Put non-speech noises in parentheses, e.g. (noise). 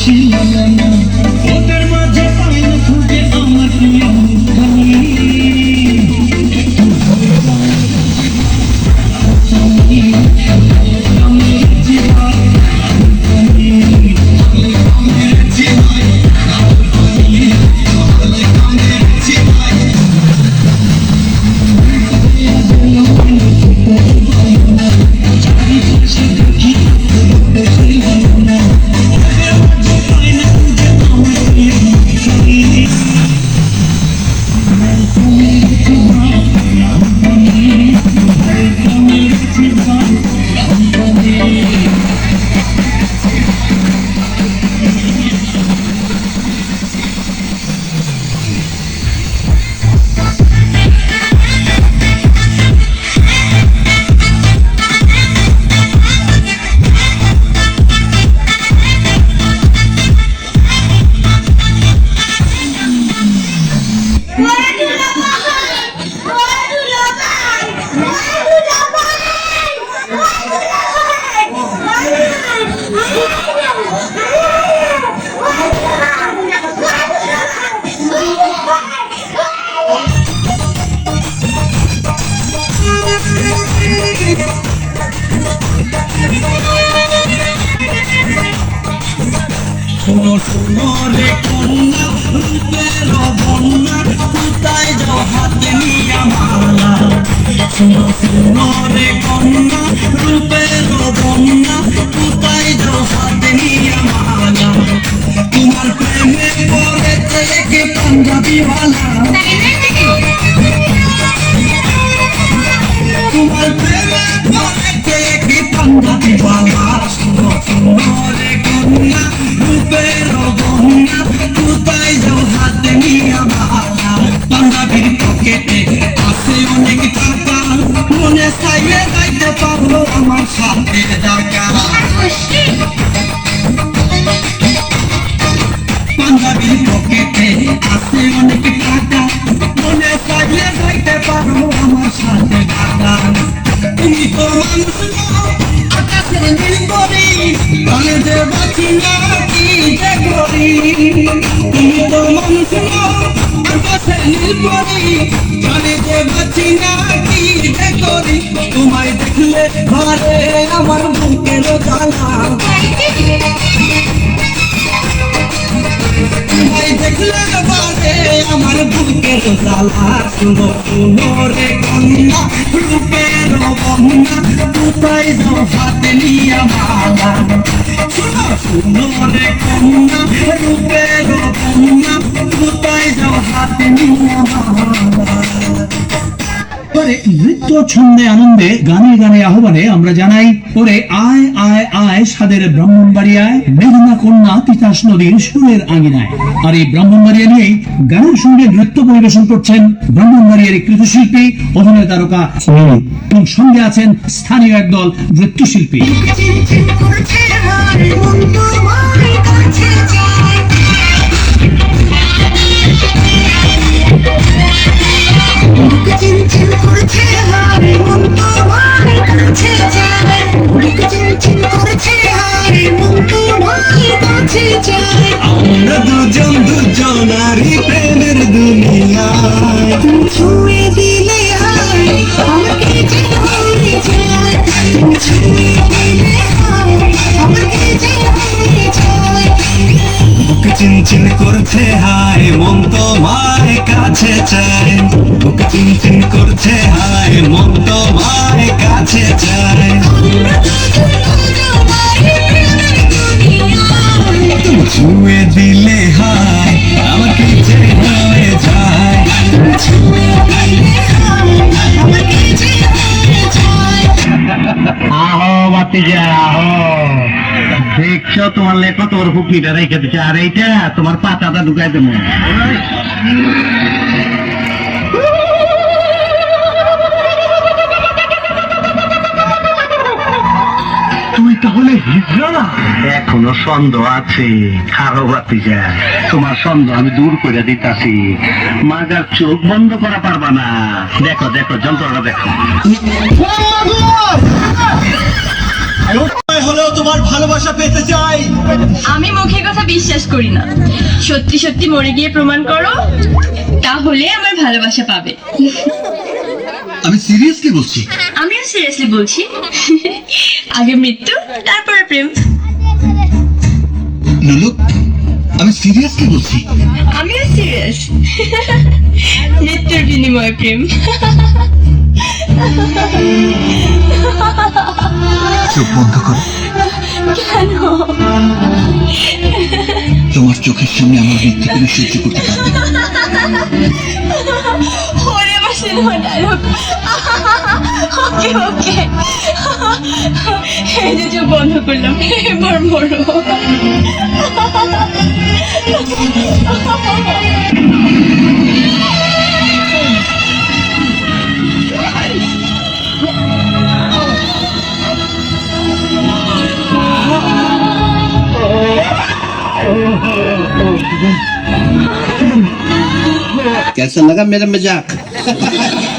peşinden O derman মরে কন্যা রূপের বন্যা কোথায় যাও হাতে নিয়া মালা। মরে কন্যা রূপের বন্যা কোথায় যাও হাতে নিয়া মালা। তোমার প্রেমে পড়েছে কে পাঞ্জাবি মালা তোমার প্রেমে পড়েছে কে পাঞ্জাবি কন্যা রূপের আমার সাথে টাকা পাঞ্জাবির পকেটে আছে অনেক টাকা মনে চাইলে যাইতে পারব আমার সাথে টাকা তুমি তো মানুষ কানে যে বাঁচি না কি যে করি তুমি তো মানুষ নও, আকাশের নীল পরি কানে যে বাঁচি না কি যে করি তোমায় দেখলে ঘরে আমার বুকের জ্বালা তোমায় দেখলে বারে আমার বুকের জ্বালা শুনো শুনো রে কন্যা রূপের বন্যা কোথায় যাও হাতে নিয়ে মালা শুনো শুনো রে কন্যা রূপের বন্যা কোথায় যাও হাতে নিয়ে মালা পরে নৃত্য ছন্দে আনন্দে গানে গানে আহ্বানে আমরা জানাই পরে আয় আয় আয়, সাদের ব্রাহ্মণবাড়িয়ায়, মেঘনা কন্যা তিতাস নদীর সুরের আঙিনায়। আর এই ব্রাহ্মণবাড়িয়া নিয়েই গানের সঙ্গে নৃত্য পরিবেশন করছেন ব্রাহ্মণবাড়িয়ার এই কৃতশিল্পী, অভিনয় তারকা এবং সঙ্গে আছেন স্থানীয় একদল নৃত্যশিল্পী। দুজন দুজনারই প্রেমের দুনিয়ায়। ছুঁয়ে ছুঁয়ে দিলে হায়, আমাকে যে হয়ে যায় বুক চিনচিন করছে, হায়, মন তোমায় কাছে চায়। বুক চিনচিন করছে, হায়, মন তোমায় কাছে চায়। দেখছ, তোমার লেখো তোর ফুকনিটা রেখে দিচ্ছে আর এইটা তোমার পাতাটা ঢুকাই দেবো। তাহলে হিজড়া এখনও সন্দেহ আছে খারো বাতিজা তোমার সন্দেহ আমি দূর করে দিতাছি। মাগার চোখ বন্ধ করা পারবা না। দেখো দেখো যন্ত্রটা দেখো। হলেও তোমার ভালোবাসা পেতে চাই। আমি মুখের কথা বিশ্বাস করি না। সত্যি সত্যি মরে গিয়ে প্রমাণ করো তাহলে আমার ভালোবাসা পাবে। আমি সিরিয়াসলি বলছি। আমিও সিরিয়াসলি বলছি। আগে মৃত্যু তারপরে প্রেম। আমি সিরিয়াসলি বলছি। আমিও সিরিয়াস মৃত্যুর বিনিময়ে প্রেম। চোখ বন্ধ করো। কেন? তোমার চোখের সামনে আমার মৃত্যু তুমি সহ্য করতে পারবে না। ওরে আমার সিনেমা ডায়লগ ওকে ওকে। এই যে চোখ বন্ধ করলাম এবার মরো। कैसा लगा मेरा मज़ाक? (laughs)